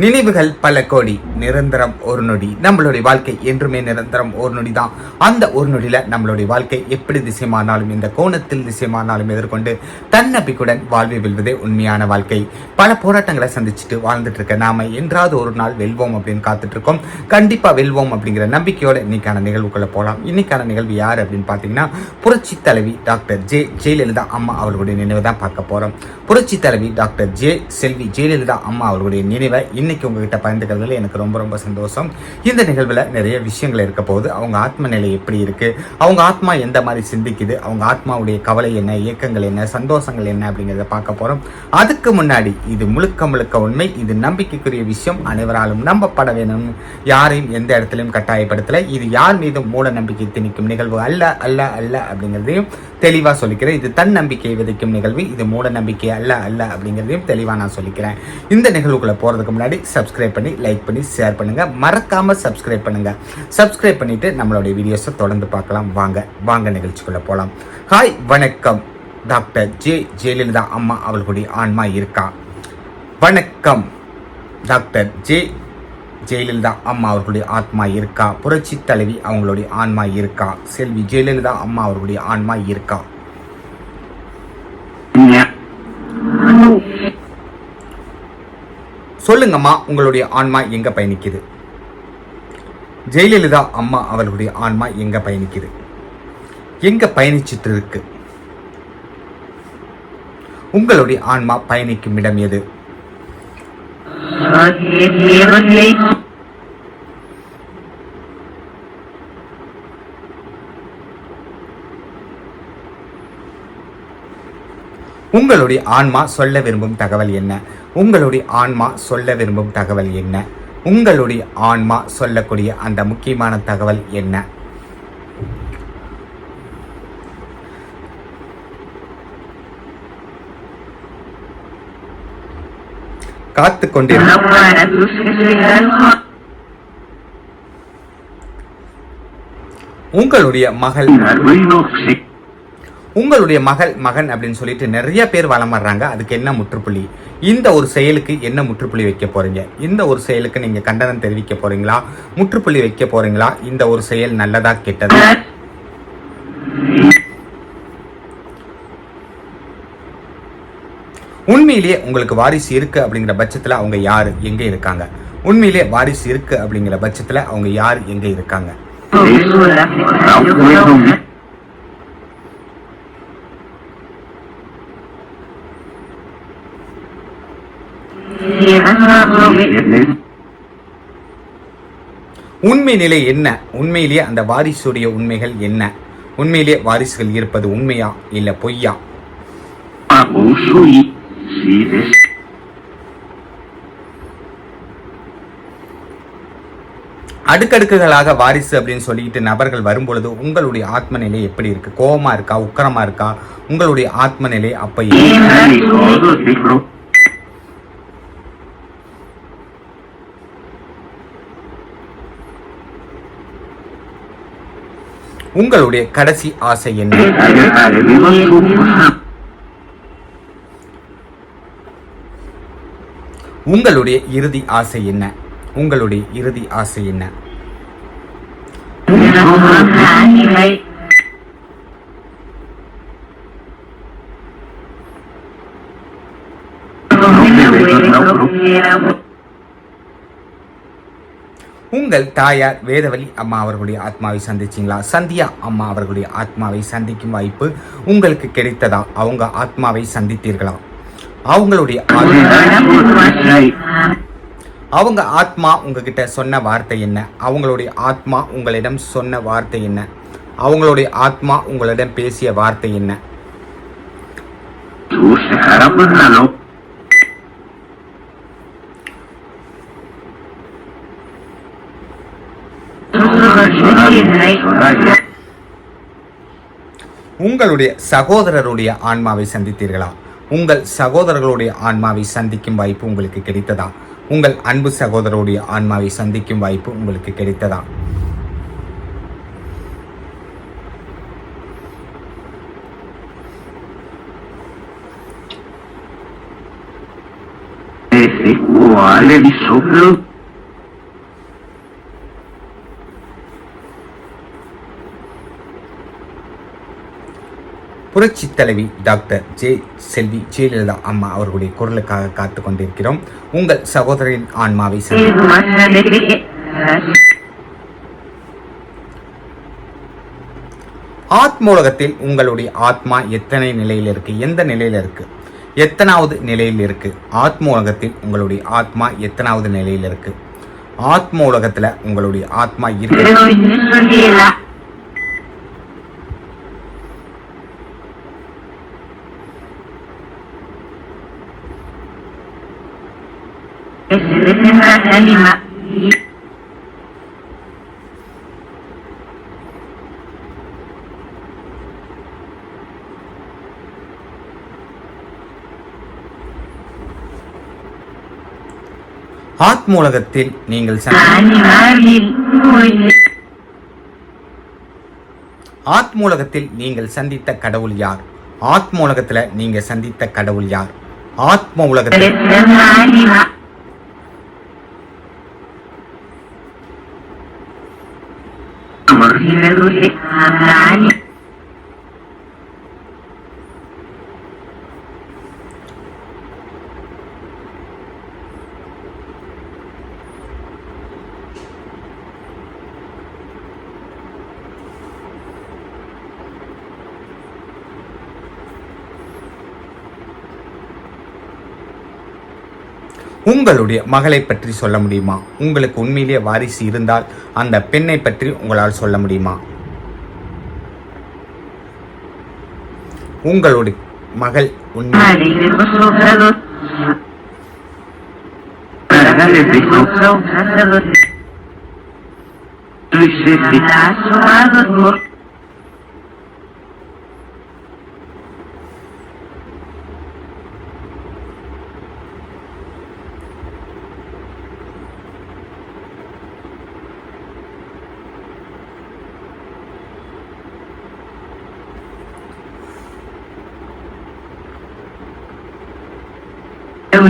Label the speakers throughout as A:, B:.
A: நினைவுகள் பல கோடி நிரந்தரம் ஒரு நொடி. நம்மளுடைய வாழ்க்கை என்றுமே நிரந்தரம் ஒரு நொடி தான் அந்த ஒரு நொடியில நம்மளுடைய வாழ்க்கை எப்படி திசைமானாலும் இந்த கோணத்தில் திசைமானாலும் எதிர்கொண்டு தன்னம்பிக்கையுடன் வாழ்வை வெல்வதே உண்மையான வாழ்க்கை. பல போராட்டங்களை சந்திச்சுட்டு வாழ்ந்துட்டு இருக்க நாம என்றாவது ஒரு நாள் வெல்வோம் அப்படின்னு காத்துட்டு இருக்கோம் கண்டிப்பா வெல்வோம் அப்படிங்கிற நம்பிக்கையோட இன்னைக்கான நிகழ்வுக்குள்ள போகலாம் இன்னைக்கான நிகழ்வு யார் அப்படின்னு பார்த்தீங்கன்னா புரட்சி தலைவி டாக்டர் ஜே ஜெயலலிதா அம்மா அவர்களுடைய நினைவை தான் பார்க்க போறோம். புரட்சி தலைவி டாக்டர் ஜே செல்வி ஜெயலலிதா அம்மா அவர்களுடைய நினைவை இன்னைக்கு உங்ககிட்ட பகிர்ந்துக்கிறதுல எனக்கு ரொம்ப ரொம்ப சந்தோஷம். இந்த நிகழ்வில் நிறைய விஷயங்கள் இருக்க போகுது. அவங்க ஆத்ம நிலை எப்படி இருக்கு? அவங்க ஆத்மா எந்த மாதிரி சிந்திக்குது? அவங்க ஆத்மாவுடைய கவலை என்ன? இயக்கங்கள் என்ன? சந்தோஷங்கள் என்ன? அப்படிங்கிறத பார்க்க போறோம். அதுக்கு முன்னாடி இது முழுக்க முழுக்க உண்மை. இது நம்பிக்கைக்குரிய விஷயம். அனைவராலும் நம்பப்பட வேணும். யாரையும் எந்த இடத்துலையும் கட்டாயப்படுத்தல. இது யார் மீதும் மூட நம்பிக்கை திணிக்கும் நிகழ்வு அல்ல அல்ல அல்ல அப்படிங்கிறதையும் தெளிவாக சொல்லிக்கிறேன். இது தன் நம்பிக்கையை விதைக்கும் நிகழ்வு. இது மூட நம்பிக்கை அல்ல அல்ல அப்படிங்கிறதையும் தெளிவாக நான் சொல்லிக்கிறேன். இந்த நிகழ்வுக்குள்ள போகிறதுக்கு முன்னாடி சப்ஸ்கிரைப் பண்ணி லைக் பண்ணி ஷேர் பண்ணுங்கள் மறக்காமல் சப்ஸ்கிரைப் பண்ணுங்கள் சப்ஸ்கிரைப் பண்ணிவிட்டு நம்மளுடைய வீடியோஸை தொடர்ந்து பார்க்கலாம். வாங்க வாங்க நிகழ்ச்சிக்குள்ளே போகலாம் ஹாய் வணக்கம். டாக்டர் ஜே ஜெயலலிதா அம்மா அவர்களுடைய ஆன்மா இருக்கா? வணக்கம். டாக்டர் ஜே ஜெயலலிதா அம்மா அவர்களுடைய ஆத்மா இருக்கா? புரட்சி தலைவி அவங்களுடைய ஆன்மா இருக்கா? செல்வி ஜெயலலிதா அம்மா அவர்களுடைய ஆன்மா இருக்கா? சொல்லுங்கம்மா உங்களுடைய ஆன்மா எங்க பயணிக்குது? ஜெயலலிதா அம்மா அவர்களுடைய ஆன்மா எங்க பயணிக்குது? எங்க பயணிச்சிட்டு இருக்கு உங்களுடைய ஆன்மா பயணிக்கும் இடம் எது? உங்களுடைய ஆன்மா சொல்ல விரும்பும் தகவல் என்ன? உங்களுடைய ஆன்மா சொல்ல விரும்பும் தகவல் என்ன? உங்களுடைய ஆன்மா சொல்லக்கூடிய அந்த முக்கியமான தகவல் என்ன? காத்து உங்களுடைய மகள் உங்களுடைய மகள் மகன் அப்படின்னு சொல்லிட்டு நிறைய பேர் வளம் வர்றாங்க அதுக்கு என்ன முற்றுப்புள்ளி? இந்த ஒரு செயலுக்கு என்ன முற்றுப்புள்ளி வைக்க போறீங்க? இந்த ஒரு செயலுக்கு நீங்க கண்டனம் தெரிவிக்க போறீங்களா? முற்றுப்புள்ளி வைக்க போறீங்களா? இந்த ஒரு செயல் நல்லதா கெட்டதா? உண்மையிலேயே உங்களுக்கு வாரிசு இருக்கு அப்படிங்கிற பட்சத்துல அவங்க யாரு? எங்க இருக்காங்க? உண்மையிலேயே வாரிசு இருக்கு அப்படிங்கிற பட்சத்துல அவங்க யார்? எங்க இருக்காங்க? உண்மை நிலை என்ன? உண்மையிலேயே அந்த வாரிசுடைய உண்மைகள் என்ன? உண்மையிலேயே வாரிசுகள் இருப்பது உண்மையா இல்ல பொய்யா? அடுக்கடுக்குகளாக வாரிசு அப்படின்னு சொல்லிட்டு நபர்கள் வரும்பொழுது உங்களுடைய ஆத்ம நிலை எப்படி இருக்கு? கோபமா இருக்கா? உக்கரமா இருக்கா? உங்களுடைய ஆத்ம நிலை அப்ப உங்களுடைய கடைசி ஆசை என்ன? உங்களுடைய இறுதி ஆசை என்ன? உங்களுடைய இறுதி ஆசை என்ன? உங்கள் தாயார் வேதவலி அம்மா அவர்களுடைய ஆத்மாவை சந்திச்சிங்களா? சந்தியா அம்மா அவர்களுடைய ஆத்மாவை சந்திக்கும் வாய்ப்பு உங்களுக்கு கிடைத்ததா? அவங்க ஆத்மாவை சந்தித்தீர்களா? அவங்களுடைய அவங்க ஆத்மா உங்ககிட்ட சொன்ன வார்த்தை என்ன? அவங்களுடைய ஆத்மா உங்களிடம் சொன்ன வார்த்தை என்ன? அவங்களுடைய ஆத்மா உங்களிடம் பேசிய வார்த்தை என்ன? உங்களுடைய சகோதரருடைய ஆன்மாவை சந்தித்தீர்களா? உங்கள் சகோதரர்களுடைய ஆன்மாவை சந்திக்கும் வாய்ப்பு உங்களுக்கு கிடைத்ததா? உங்கள் அன்பு சகோதரருடைய ஆன்மாவை சந்திக்கும் வாய்ப்பு உங்களுக்கு கிடைத்ததா?
B: di sopra
A: புரட்சி தலைவி டாக்டர் ஜே செல்வி ஜெயலலிதா அம்மா அவர்களுடைய குரலுக்காக காத்து கொண்டிருக்கிறோம். உங்கள் சகோதரின் ஆன்மாவை ஆத்மூலகத்தில் உங்களுடைய ஆத்மா எத்தனை நிலையில் இருக்கு? எந்த நிலையில் இருக்கு? எத்தனாவது நிலையில் இருக்கு? ஆத்மூலகத்தில் உங்களுடைய ஆத்மா எத்தனாவது நிலையில் இருக்கு? ஆத்ம உலகத்துல உங்களுடைய ஆத்மா இருக்கு. ஆத்மூலகத்தில் நீங்கள் ஆத்மூலகத்தில் நீங்கள் சந்தித்த கடவுள் யார்? ஆத்மூலகத்தில் நீங்கள் சந்தித்த கடவுள் யார்? ஆத்ம உலகத்தில் you. உங்களுடைய மகளை பற்றி சொல்ல முடியுமா? உங்களுக்கு உண்மையிலேயே வாரிசு இருந்தால் அந்த பெண்ணை பற்றி உங்களால் சொல்ல முடியுமா? உங்களுடைய மகள் உண்மை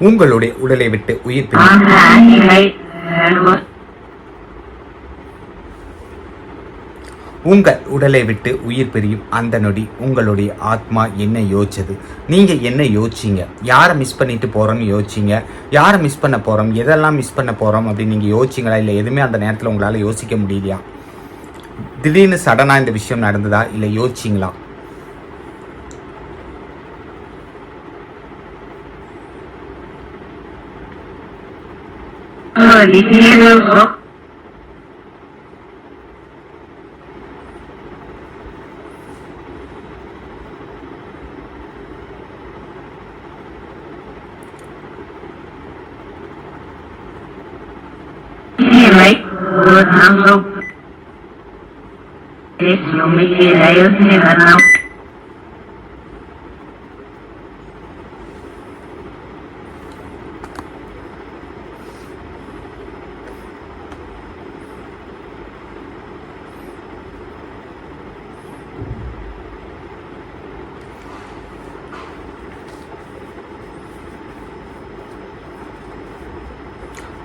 A: உங்களுடைய உடலை விட்டு உயிர் உங்கள் உடலை விட்டு உயிர் பிரியும் அந்த நொடி உங்களுடைய ஆத்மா என்ன யோசிச்சது? நீங்க என்ன யோசிச்சீங்க? யாரை மிஸ் பண்ணிட்டு போறோம்னு யோசிச்சீங்க? யாரை மிஸ் பண்ண போறோம்? எதெல்லாம் மிஸ் பண்ண போறோம் அப்படின்னு நீங்க யோசிச்சீங்களா? இல்லை எதுவுமே அந்த நேரத்தில் உங்களால யோசிக்க முடியலையா? திடீர்னு சடனா இந்த விஷயம் நடந்ததா? இல்லை யோசிச்சிங்களா? लिखिए हम लोग देश में रहे उसने बनाओ।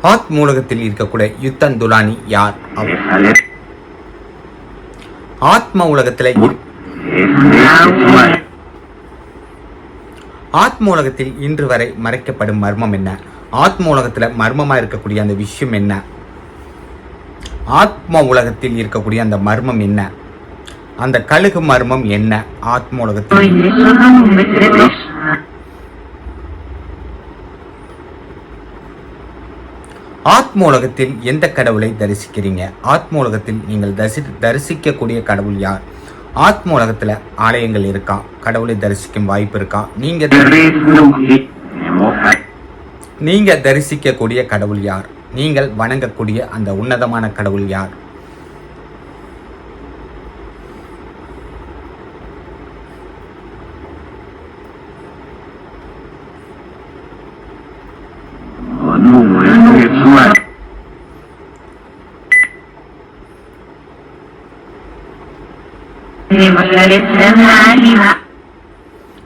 A: ஆத்மூலகத்தில் இருக்கக்கூடிய யுத்தன் துலானி யார் ஆத்ம உலகத்தில் ஆத்ம உலகத்தில் இன்று வரை மறைக்கப்படும் மர்மம் என்ன? ஆத்ம உலகத்தில் மர்மமா இருக்கக்கூடிய அந்த விஷயம் என்ன? ஆத்ம உலகத்தில் இருக்கக்கூடிய அந்த மர்மம் என்ன? அந்த கழுகு மர்மம் என்ன? ஆத்ம உலகத்தில் ஆத்மோலகத்தில் எந்த கடவுளை தரிசிக்கிறீங்க? ஆத்மோலகத்தில் நீங்கள் தரிசி தரிசிக்கக்கூடிய கடவுள் யார்? ஆத்மோலகத்தில் ஆலயங்கள் இருக்கா? கடவுளை தரிசிக்கும் வாய்ப்பு இருக்கா? நீங்க நீங்க தரிசிக்கக்கூடிய கடவுள் யார்? நீங்கள் வணங்கக்கூடிய அந்த உன்னதமான கடவுள் யார்?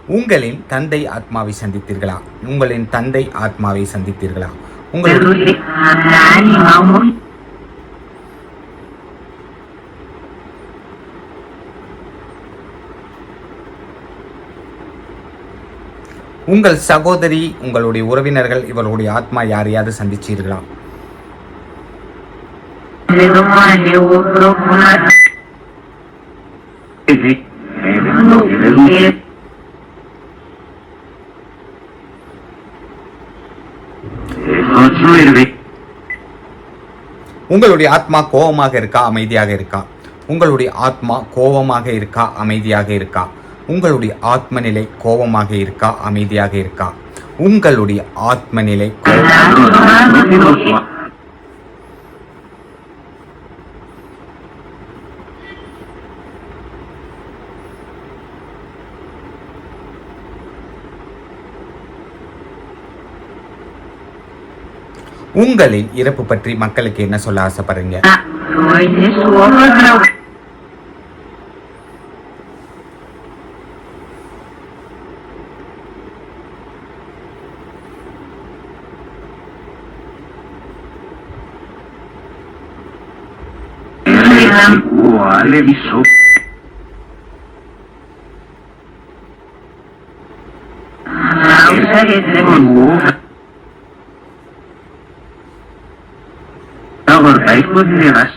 A: உங்களின் தந்தை ஆத்மாவை சந்தித்தீர்களா? உங்களின் தந்தை ஆத்மாவை சந்தித்தீர்களா? உங்களுடைய உங்கள் சகோதரி உங்களுடைய உறவினர்கள் இவர்களுடைய ஆத்மா யாரையாவது சந்திச்சீர்களா? உங்களுடைய ஆத்மா கோபமாக இருக்கா அமைதியாக இருக்கா? உங்களுடைய ஆத்மா கோபமாக இருக்கா அமைதியாக இருக்கா? உங்களுடைய ஆத்ம நிலை கோபமாக இருக்கா அமைதியாக இருக்கா? உங்களுடைய ஆத்ம நிலை உங்களின் இறப்பு பற்றி மக்களுக்கு என்ன சொல்ல ஆசைப்படுறீங்க
B: Uguale di sopra. poderas. Macho Paraíba, Minas.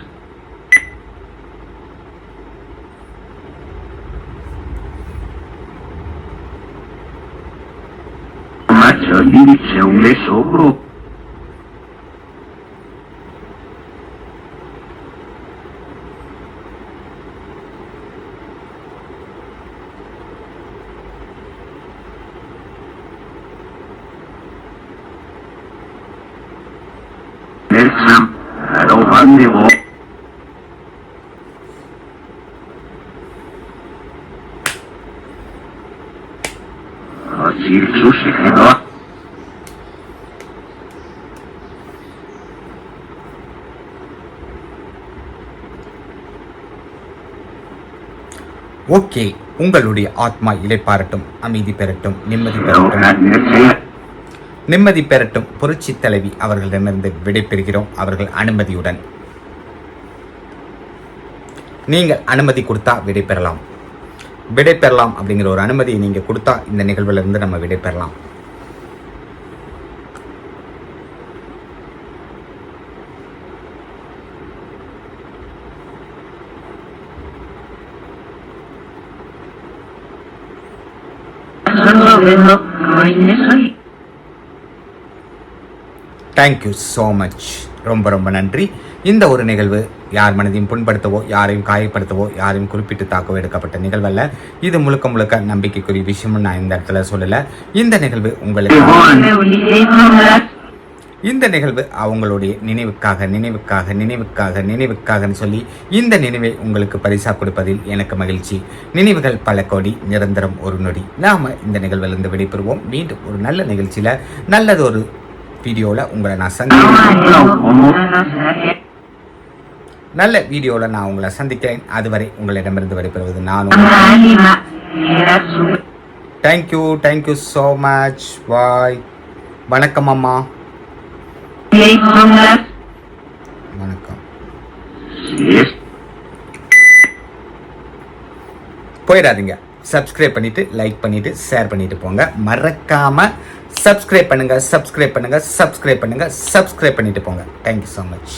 B: Macha direção de sogro. Exame. Credo.
A: Okay உங்களுடைய ஆத்மா இலைப்பாரட்டும் அமைதி பெறட்டும் நிம்மதி பெறட்டும். நிம்மதி பெறட்டும். புரட்சி தலைவி அவர்களிடமிருந்து விடைபெறுகிறோம். அவர்கள் அனுமதியுடன். நீங்கள் அனுமதி கொடுத்தா விடைபெறலாம். விடைபெறலாம் விடை பெறலாம் அப்படிங்கிற ஒரு அனுமதியை நீங்க கொடுத்தா இந்த நிகழ்வுல இருந்து நம்ம விடை பெறலாம் தேங்க்யூ ஸோ மச் ரொம்ப ரொம்ப நன்றி. இந்த ஒரு நிகழ்வு யார் மனதையும் புண்படுத்தவோ யாரையும் காயப்படுத்தவோ யாரையும் குறிப்பிட்டு தாக்கவோ எடுக்கப்பட்ட நிகழ்வல்ல. இது முழுக்க முழுக்க நம்பிக்கைக்குரிய விஷயம்னு நான் இந்த இடத்துல சொல்லலை. இந்த நிகழ்வு உங்களுக்கு இந்த நிகழ்வு அவங்களுடைய நினைவுக்காக நினைவுக்காக நினைவுக்காக நினைவுக்காகன்னு சொல்லி இந்த நினைவை உங்களுக்கு பரிசா கொடுப்பதில் எனக்கு மகிழ்ச்சி. நினைவுகள் பல கோடி நிரந்தரம் ஒரு நொடி. நாம இந்த நிகழ்விலிருந்து விடைபெறுவோம். மீண்டும் ஒரு நல்ல நிகழ்ச்சியில நல்லது ஒரு வீடியோவில் உங்களை நான் சந்திக்கிறேன். நல்ல வீடியோவில் நான் உங்களை சந்திக்கிறேன். அதுவரை உங்களிடமிருந்து வரைபெறுவது
B: நானும். Thank you
A: thank you so much bye வணக்கம் அம்மா. வணக்கம். போயிடாதீங்க. சப்ஸ்கிரைப் பண்ணிட்டு லைக் பண்ணிட்டு ஷேர் பண்ணிட்டு போங்க. மறக்காம சப்ஸ்கிரைப் பண்ணுங்க சப்ஸ்கிரைப் பண்ணுங்கள் சப்ஸ்கிரைப் பண்ணுங்க சப்ஸ்கிரைப் பண்ணிட்டு போங்க. Thank you so much